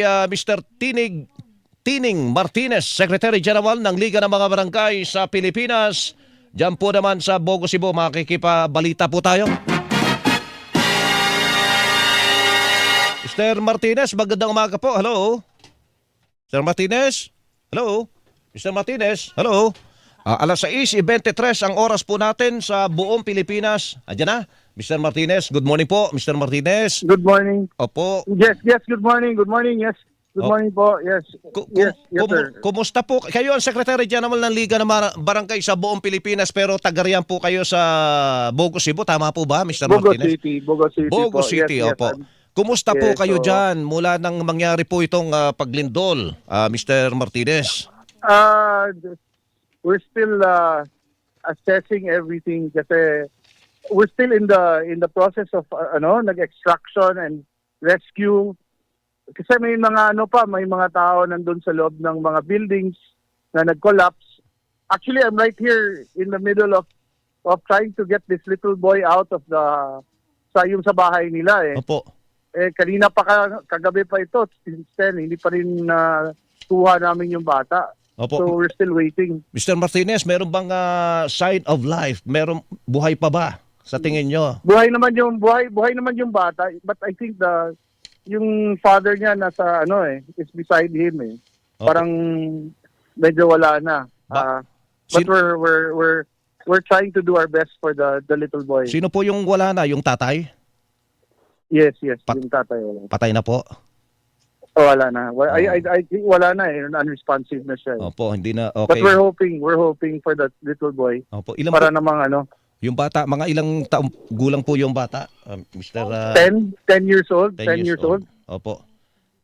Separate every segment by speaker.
Speaker 1: uh, Mr. Tinig Tining Martinez, Secretary General ng Liga ng mga Barangay sa Pilipinas. Diyan po naman sa Bogo, Cebu, makikipabalita po tayo. Mr. Martinez, magandang umaga po. Hello? Mr. Martinez? Hello? Mr. Martinez? Hello? Ah, alas 6.23 ang oras po natin sa buong Pilipinas. Andiyan na. Mr. Martinez, good morning po. Mr. Martinez.
Speaker 2: Good morning.
Speaker 1: Opo.
Speaker 2: Yes, yes, good morning. Good morning. Yes. Good
Speaker 1: Oh.
Speaker 2: morning po. Yes.
Speaker 1: Ku-
Speaker 2: yes, yes,
Speaker 1: kumu-
Speaker 2: sir.
Speaker 1: Kumusta po? Kayo ang Secretary General ng Liga ng Barangay sa buong Pilipinas pero tagariyan po kayo sa Bogo, Cebu. Tama po ba, Mr.
Speaker 2: Bogo
Speaker 1: Martinez?
Speaker 2: City. Bogo City
Speaker 1: Bogo
Speaker 2: po.
Speaker 1: City,
Speaker 2: yes,
Speaker 1: opo.
Speaker 2: Yes,
Speaker 1: Kumusta po
Speaker 2: Yes,
Speaker 1: kayo
Speaker 2: oo.
Speaker 1: dyan mula nang mangyari po itong ah, paglindol, ah, Mr. Martinez?
Speaker 2: Uh, we're still uh, assessing everything kasi we're still in the in the process of uh, ano nag-extraction and rescue. Kasi may mga ano pa may mga tao nandun sa loob ng mga buildings na nag-collapse. Actually I'm right here in the middle of of trying to get this little boy out of the sa yung sa bahay nila eh.
Speaker 1: Opo.
Speaker 2: eh kanina pa ka, kagabi pa ito since 10 hindi pa rin na kuha namin yung bata
Speaker 1: Opo.
Speaker 2: so we're still waiting
Speaker 1: Mr. Martinez, meron bang ah, sign of life? Meron buhay pa ba sa tingin nyo?
Speaker 2: buhay naman yung buhay buhay naman yung bata but I think the yung father niya nasa ano eh is beside him eh
Speaker 1: Opo.
Speaker 2: parang medyo wala na
Speaker 1: Ba-
Speaker 2: Ah, but
Speaker 1: Sin-
Speaker 2: we're we're we're we're trying to do our best for the the little boy
Speaker 1: Sino po yung wala na? Yung tatay?
Speaker 2: yes yes
Speaker 1: Pat-
Speaker 2: yung tatay wala
Speaker 1: Patay na po.
Speaker 2: Oh, wala na wala, I,
Speaker 1: Oh.
Speaker 2: I, I think wala na eh unresponsive na siya eh.
Speaker 1: Opo, hindi na
Speaker 2: but
Speaker 1: okay.
Speaker 2: we're hoping we're hoping for that little boy
Speaker 1: Opo, ilang
Speaker 2: para
Speaker 1: po,
Speaker 2: namang ano
Speaker 1: yung bata, mga ilang taong gulang po yung bata? Ah, Mr. ah,
Speaker 2: 10 10 years old
Speaker 1: 10
Speaker 2: 10 years old
Speaker 1: Opo.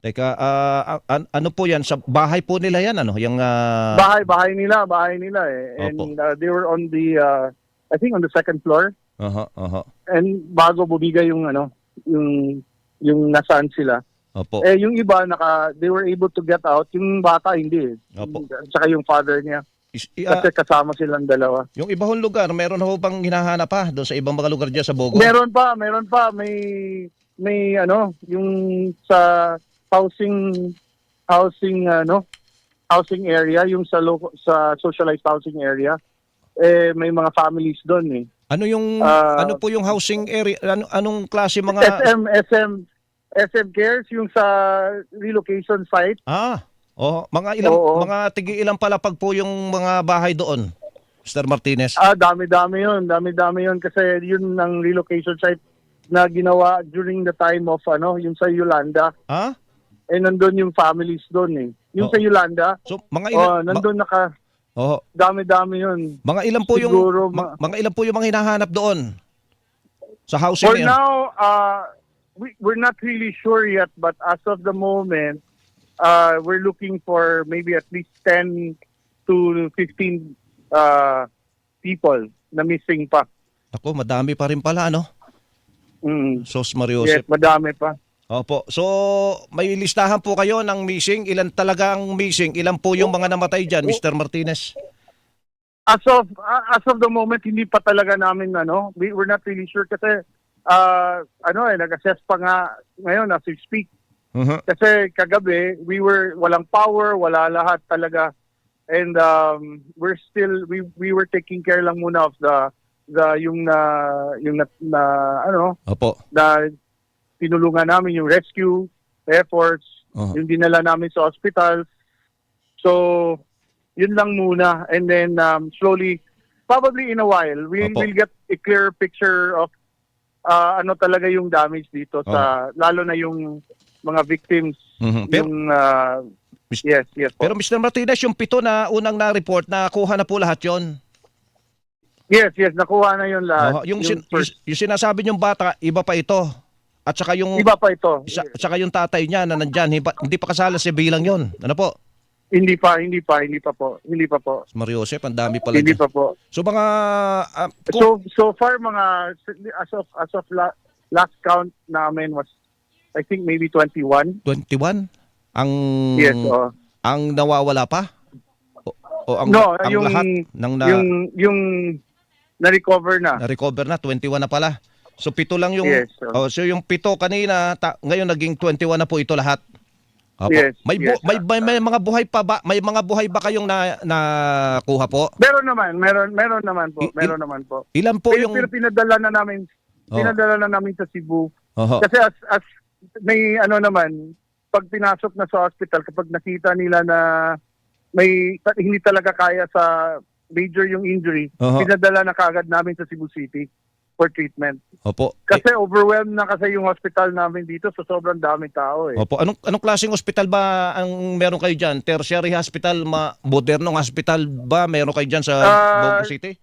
Speaker 1: Teka, ah, an- ano po yan? Sa bahay po nila yan, ano? Yung, ah,
Speaker 2: bahay bahay nila bahay nila eh and uh, they were on the uh, I think on the second floor
Speaker 1: aha, aha.
Speaker 2: and bago bumigay yung ano yung yung nasaan sila
Speaker 1: Opo.
Speaker 2: eh yung iba naka they were able to get out yung bata hindi
Speaker 1: Opo.
Speaker 2: saka yung father niya
Speaker 1: Is- i- ah,
Speaker 2: kasi kasama silang dalawa
Speaker 1: yung iba hong lugar, meron ho bang hinahanap pa doon sa ibang mga lugar dyan sa Bogo?
Speaker 2: meron pa meron pa may may ano yung sa housing housing ano housing area yung sa local, sa socialized housing area eh may mga families doon eh
Speaker 1: Ano yung
Speaker 2: Ah,
Speaker 1: ano po yung housing area? Ano, anong klase mga
Speaker 2: SM SM SM Cares yung sa relocation site
Speaker 1: Ah, oh, mga ilang
Speaker 2: Oo.
Speaker 1: mga tigi ilang palapag po yung mga bahay doon. Mr. Martinez.
Speaker 2: Ah, dami-dami yun. Dami-dami yun kasi yun ang relocation site na ginawa during the time of ano, yung sa Yolanda.
Speaker 1: Ah?
Speaker 2: Eh, nandun yung families doon eh. Yung
Speaker 1: Oo.
Speaker 2: sa Yolanda,
Speaker 1: So mga ilan
Speaker 2: oh, nandun naka,
Speaker 1: oh,
Speaker 2: dami-dami yun.
Speaker 1: mga ilan po yung
Speaker 2: Siguro,
Speaker 1: ma-
Speaker 2: ma-
Speaker 1: mga ilan po yung mga hinahanap doon? Sa housing
Speaker 2: For
Speaker 1: na
Speaker 2: now, uh, we, we're not really sure yet, but as of the moment, uh, we're looking for maybe at least 10 to 15 uh, people na missing pa.
Speaker 1: Ako, madami pa rin pala ano.
Speaker 2: Mm.
Speaker 1: Sos Mario
Speaker 2: Yes, madami pa.
Speaker 1: Opo. So, may listahan po kayo ng missing. Ilan talaga ang missing? Ilan po yung mga namatay dyan, Mr. Martinez?
Speaker 2: As of as of the moment hindi pa talaga namin ano, we, we're not really sure kasi uh, ano eh nag-assess pa nga ngayon as we speak.
Speaker 1: Mhm.
Speaker 2: Kasi kagabi we were walang power, wala lahat talaga. And um, we're still we we were taking care lang muna of the the yung na yung na, na ano
Speaker 1: Opo.
Speaker 2: na tinulungan namin yung rescue efforts,
Speaker 1: Oho.
Speaker 2: yung dinala namin sa hospital. So, yun lang muna. And then, um, slowly, probably in a while, we
Speaker 1: Opo.
Speaker 2: will get a clear picture of uh, ano talaga yung damage dito sa, lalo na yung mga victims.
Speaker 1: Mhm. Pero,
Speaker 2: yung, uh, yes, yes. po.
Speaker 1: pero Mr. Martinez, yung pito na unang na-report, nakuha na po lahat yon.
Speaker 2: yes, yes, nakuha na yun lahat.
Speaker 1: Oho, yung, sin-
Speaker 2: first,
Speaker 1: yung, yung sinasabi niyong bata, iba pa ito. At saka yung
Speaker 2: iba pa ito.
Speaker 1: at saka yung tatay niya na nandyan, hindi pa, kasala sa bilang yon. Ano po?
Speaker 2: Hindi pa, hindi pa, hindi pa po. Hindi pa po.
Speaker 1: Mario Joseph, ang dami pala
Speaker 2: Hindi
Speaker 1: dyan.
Speaker 2: pa po.
Speaker 1: So mga, ah, kung-
Speaker 2: So so far mga as of as of la, last count namin was I think maybe 21.
Speaker 1: 21? Ang,
Speaker 2: Yes, oh.
Speaker 1: ang nawawala pa? O, o ang,
Speaker 2: No,
Speaker 1: ang
Speaker 2: yung-
Speaker 1: lahat ng na,
Speaker 2: yung yung na-recover na.
Speaker 1: na-recover na, 21 na pala. So pito lang yung,
Speaker 2: Yes, oh.
Speaker 1: oh, so yung pito kanina, ta, ngayon naging 21 na po ito lahat. Opo.
Speaker 2: Yes,
Speaker 1: may, bu-
Speaker 2: yes.
Speaker 1: may, may, may mga buhay pa ba? May mga buhay ba kayong na nakuha po?
Speaker 2: Meron naman, meron meron naman po,
Speaker 1: I- i-
Speaker 2: meron naman po.
Speaker 1: Ilan po
Speaker 2: Pero,
Speaker 1: yung
Speaker 2: pero pinadala na namin,
Speaker 1: Oh.
Speaker 2: pinadala na namin sa Cebu.
Speaker 1: Oho.
Speaker 2: Kasi as as may ano naman, pag pinasok na sa hospital kapag nakita nila na may hindi talaga kaya sa major yung injury,
Speaker 1: Oho.
Speaker 2: pinadala na kagad namin sa Cebu City for treatment.
Speaker 1: Opo.
Speaker 2: Kasi overwhelmed na kasi yung hospital namin dito so sobrang daming tao eh.
Speaker 1: Opo, anong anong klaseng ospital ba ang meron kayo diyan? Tertiary hospital, ma modernong hospital ba meron kayo diyan sa
Speaker 2: Ah,
Speaker 1: Bogo City?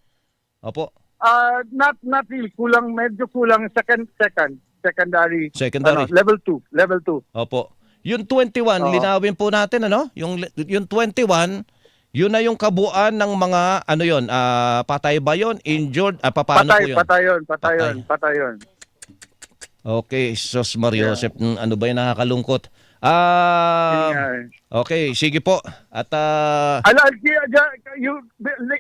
Speaker 1: Opo,
Speaker 2: Ah, not not really kulang medyo kulang second second secondary
Speaker 1: secondary.
Speaker 2: ano, level 2, level 2.
Speaker 1: Opo. Yung 21,
Speaker 2: Oo.
Speaker 1: linawin po natin ano? Yung yung 21, yun na yung kabuuan ng mga ano yon, ah, patay ba yon, injured, ah, paano
Speaker 2: patay,
Speaker 1: po yun?
Speaker 2: patay yun, patay yun, patay yun.
Speaker 1: Okay, Sos Mario
Speaker 2: Yeah.
Speaker 1: Joseph, mm, ano ba yung nakakalungkot? Ah,
Speaker 2: eh.
Speaker 1: okay, sige po. At ah,
Speaker 2: Ala, you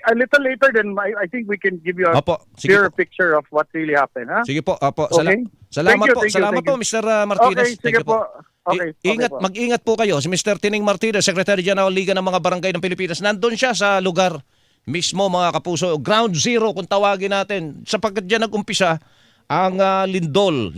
Speaker 2: a little later then I, I think we can give you a
Speaker 1: opo,
Speaker 2: clearer
Speaker 1: po.
Speaker 2: picture of what really happened, ha?
Speaker 1: Sige po, opo.
Speaker 2: Okay.
Speaker 1: Salamat
Speaker 2: Thank you,
Speaker 1: po,
Speaker 2: thank you,
Speaker 1: salamat
Speaker 2: thank
Speaker 1: po. Mr. Martinez.
Speaker 2: Okay,
Speaker 1: Thank
Speaker 2: sige
Speaker 1: you po.
Speaker 2: po. Okay,
Speaker 1: ingat,
Speaker 2: okay po.
Speaker 1: mag-ingat po kayo. Si Mr. Tining Martinez, Secretary General Liga ng mga Barangay ng Pilipinas, nandun siya sa lugar mismo mga kapuso. Ground zero kung tawagin natin. Sapagkat dyan nag-umpisa ang ah, lindol.